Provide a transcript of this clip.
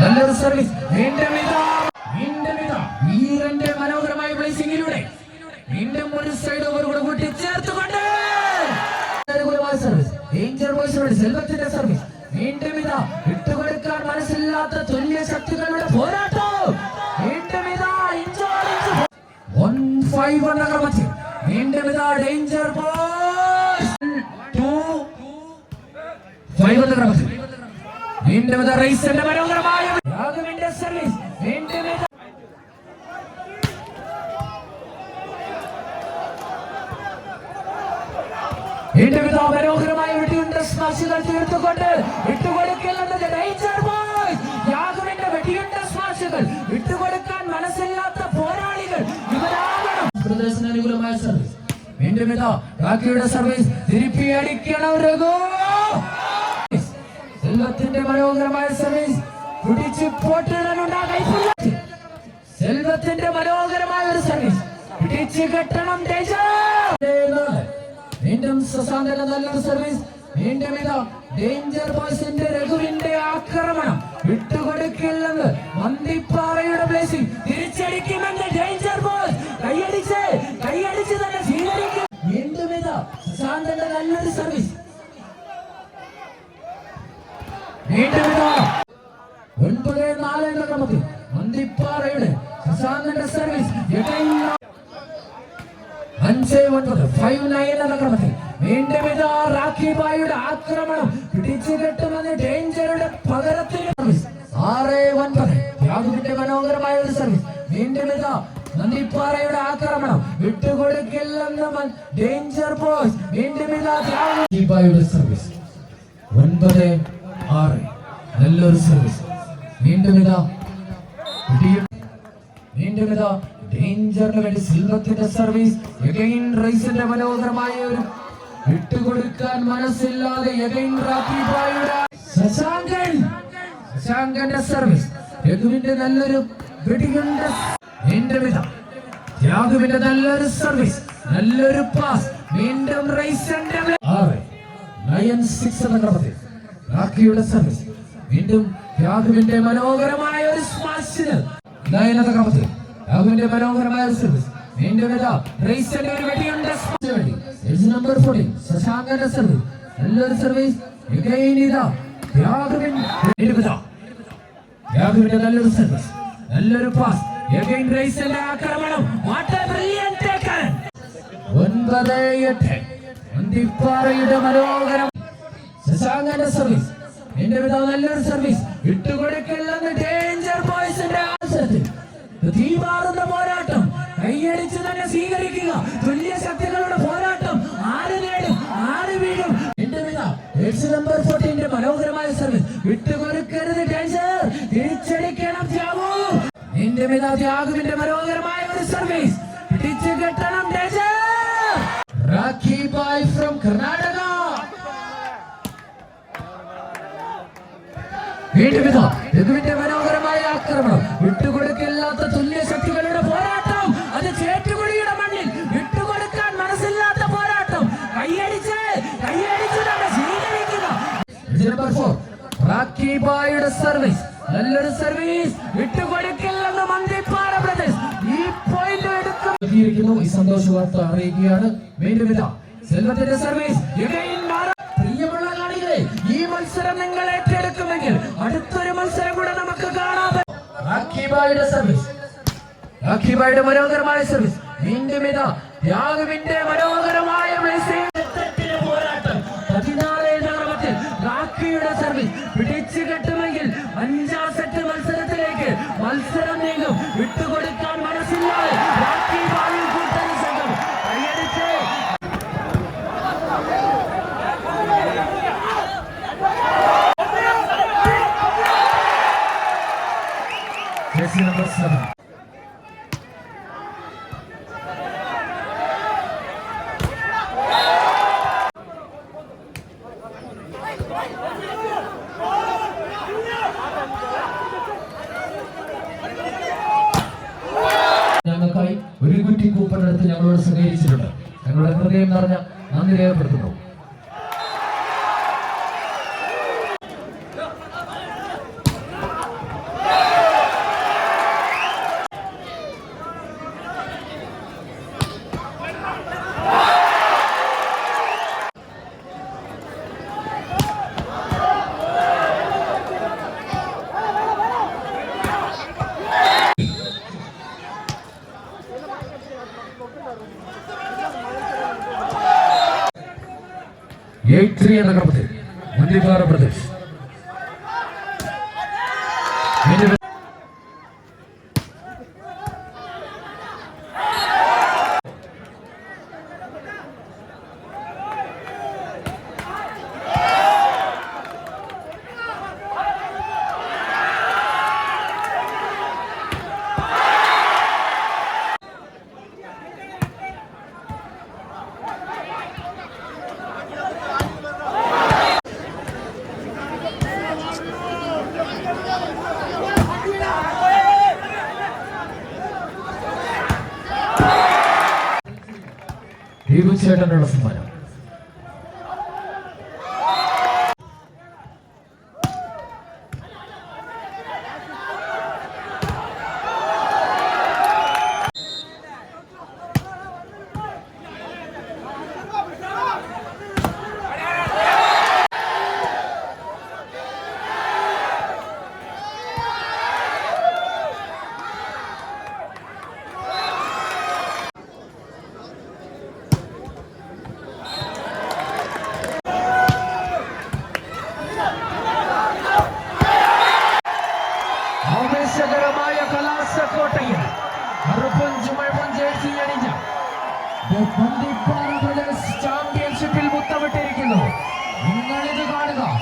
നല്ലൊരു സർവീസ് വീണ്ടും ഇതാ. വീണ്ടും ഇതാ. വീരന്റെ മനോഹരമായ പ്ലേസിംഗിലൂടെ വീണ്ടും ഒരു സൈഡ് ഓവർ കൂടെ കൂട്ടി ചേർത്തുകൊണ്ട്. സർവീസ് ഡേഞ്ചർ ബോയ്സിനോട് സെൽവത്തിന്റെ സർവീസ് വീണ്ടും ഇതാ. വിട്ടുകൊടുക്കാൻ മനസ്സില്ലാത്ത തുല്യ ശക്തികളുടെ പോരാട്ടം. വീണ്ടും ഇതാ. വൺ ഫൈവ് എന്ന ക്രമത്തിൽ വീണ്ടും ഇതാ. ഡേഞ്ചർ ബോയ്സ് ടു ഫൈവ് എന്ന ക്രമത്തിൽ വീണ്ടും റേസിന്റെ മനോഹരമായ രാഘവന്റെ സർവീസ് വീണ്ടും വീണ്ടും ഇതാ മനോഹരമായ വെടിയുണ്ട. സ്മാഷുകൾ തീർത്തുകൊണ്ട് വിട്ടുകൊടുക്കില്ലെന്നത് ഡേഞ്ചർ ബോയ് യാഗുവിന്റെ വെടിയുണ്ട സ്മാഷുകൾ ഇട്ടുകൊടുക്കാൻ മനസ്സില്ലാത്ത പോരാളികൾ ഇവരാകണം. പ്രദേശത്തിന് അനുകൂലമായ സർവീസ് വീണ്ടും ഇതാ റാക്കിയുടെ സർവീസ് തിരുപ്പി രഘു! സെൽവത്തിന്റെ മനോഹരമായ സർവീസ് പിടിച്ച് പോട്ടിടാനുണ്ടാകാൻ സെൽവത്തിന്റെ മനോഹരമായ ഒരു സർവീസ് പിടിച്ച് കെട്ടണം വീണ്ടും സസാന്തന നല്ലൊരു സർവീസ് വീണ്ടും ഇതാ ഡേഞ്ചർ ബോയ്സിന്റെ രഘുവിന്റെ ആക്രമണം. വിട്ടുകൊടുക്കില്ലെന്ന് മന്തിപ്പാറയുടെ ബ്ലേസിംഗ് തിരിച്ചടിക്കുമെന്ന് ഡേഞ്ചർ ബോയ്സ് കൈയടിച്ച് കൈയടിച്ച് തന്നെ സ്വീകരിക്കും. വീണ്ടും ഇതാ സുശാന്തന്റെ നല്ലൊരു സർവീസ് വീണ്ടും ഒൻപത് നാല് എന്ന ക്രമത്തിൽ മന്തിപ്പാറയുടെ സുശാന്തന്റെ സർവീസ് അഞ്ച് ഒൻപത് ഫൈവ് എന്ന ക്രമത്തിൽ വീണ്ടും ഇതാ റാഖി ബായിയുടെ ആക്രമണം പിടിച്ചു കെട്ടുമെന്ന് ഡേഞ്ചറുടെ പകരത്തിന് സർവീസ് ആറ് സർവീസ് വീണ്ടും ഇതാ നന്ദിപ്പാറയുടെ ആക്രമണം വിട്ടുകൊടുക്കില്ലെന്ന് ഡേഞ്ചർ ബോയ്സ് വീണ്ടും ഇതാ സർവീസ് ഒൻപത് ആറ് നല്ലൊരു സർവീസ് വീണ്ടും ഇതാ. വീണ്ടും ഇതാ. ഡേഞ്ചറിന് വേണ്ടി സിൽവത്തിന്റെ സർവീസ് എഗൈൻ റൈസിന്റെ മനോഹരമായ ഒരു വിട്ടുകൊടുക്കാൻ മനസ്സില്ലാതെ എഗൈൻ റാക്കിബായുടെ ശശാങ്കൻ! ശശാങ്കന്റെ സർവീസ് രഘുവിന്റെ നല്ലൊരു വെടിയുണ്ട്. വീണ്ടും ഇതാ. യാദവിന്റെ നല്ലൊരു സർവീസ് നല്ലൊരു പാസ് വീണ്ടും റൈസിന്റെ ആറ്. നയൻ എന്ന ക്രമത്തിൽ. റാക്കിയുടെ സർവീസ് വീണ്ടും യാദവിന്റെ മനോഹരമായ ഒരു സ്മാഷിന് എന്ന ക്രമത്തിൽ. യാദവിന്റെ മനോഹരമായ ഒരു സർവീസ് വീണ്ടും ഇതാ റൈസിന്റെ ഒരു വെടിയുണ്ട് വേണ്ടി എഡ്ജ് നമ്പർ ഫോർട്ടീൻ ശശാങ്കന്റെ സർവീസ് നല്ലൊരു സർവീസ് again ഇതാ വീണ്ടും ഇതാ. നല്ലൊരു സർവീസ് നല്ലൊരു പാസ് എഗൈൻ റൈസിന്റെ ആക്രമണം. ഒൻപത് എട്ട്. അന്തിപ്പാറയുടെ മനോഹരം ശശാങ്കന്റെ സർവീസ് എന്റെ പിതാവ് നല്ലൊരു സർവീസ് വിട്ടുകൊടുക്കില്ലെന്ന് ഡേഞ്ചർ ബോയ്സിന്റെ ആവശ്യത്തിൽ തീമാറുന്ന പോരാട്ടം. കൈയടിച്ച് തന്നെ സ്വീകരിക്കുക. തുല്യ ശക്തികളുടെ പോരാട്ടം. ആര് നേടും? ആര് വീഴും? എന്റെ പിതാവ് എഡ്സ് നമ്പർ ഫോർട്ടീന്റെ മനോഹരമായ സർവീസ് വിട്ടുകൊടുക്കരുത് ഡേഞ്ചർ തിരിച്ചടിക്കണം ത്യാഗു. എന്റെ പിതാവ് ത്യാഗുവിന്റെ മനോഹരമായ ഒരു സർവീസ് പിടിച്ചു കെട്ടണം danger Rakhi boy from Karnataka വീണ്ടും ഇതാ രഘുവിന്റെ മനോഹരമായ ആക്രമണം. വിട്ടുകൊടുക്കില്ലാത്ത തുല്യ ശക്തികളുടെ പോരാട്ടം. അത് ചേറ്റുകുഴിയുടെ മണ്ണിൽ വിട്ടുകൊടുക്കാൻ മനസ്സില്ലാത്ത പോരാട്ടം. കൈയടിച്ച് കൈയടിച്ച് തന്നെ സ്വീകരിക്കുക. ഇത് നമ്പർ ഫോർ റാക്കി ബായുടെ സർവീസ് നല്ലൊരു സർവീസ് വിട്ടുകൊടുക്കില്ലെന്ന് മന്ത്രിപ്പാറ പ്രദേശ് ഈ പോയിന്റ് എടുക്കും. ഈ സന്തോഷ വാർത്ത അറിയിക്കുകയാണ്. വീണ്ടും ഇതാ സെൽവത്തിന്റെ സർവീസ് അടുത്തൊരു മത്സരം കൂടെ നമുക്ക് കാണാതെ റാക്കിബായുടെ സർവീസ് റാക്കിബായുടെ മനോഹരമായ സർവീസ് വീണ്ടും ഇതാ യാഗവിന്റെ മനോഹരമായ പോരാട്ടം. പതിനാല് സർവീസ് പിടിച്ചു കെട്ടുമെങ്കിൽ അഞ്ചാം സെറ്റ് മത്സരത്തിലേക്ക് മത്സരം Jersey number. ഞങ്ങൾക്കായി ഒരു കുറ്റി കൂപ്പൺ എടുത്ത് ഞങ്ങളോട് സഹകരിച്ചിട്ടുണ്ട് ഞങ്ങളുടെ ഹൃദയം നിറഞ്ഞ നന്ദി രേഖപ്പെടുത്തുന്നു എയ്റ്റ് ത്രീ എന്ന ക്രമത്തിൽ മുന്തിരിപ്പാറ പ്രദേശ് ഇനി ദീപു ചേട്ടനുള്ള സമ്മാനം. ആവേശകരമായ കലാശക്കോട്ടയിൽ കറുപ്പും ചുമഴും ജേഴ്സി അണിഞ്ഞ ചാമ്പ്യൻഷിപ്പിൽ മുത്തമിട്ടിരിക്കുന്നു. നിങ്ങളിത് കാണുക.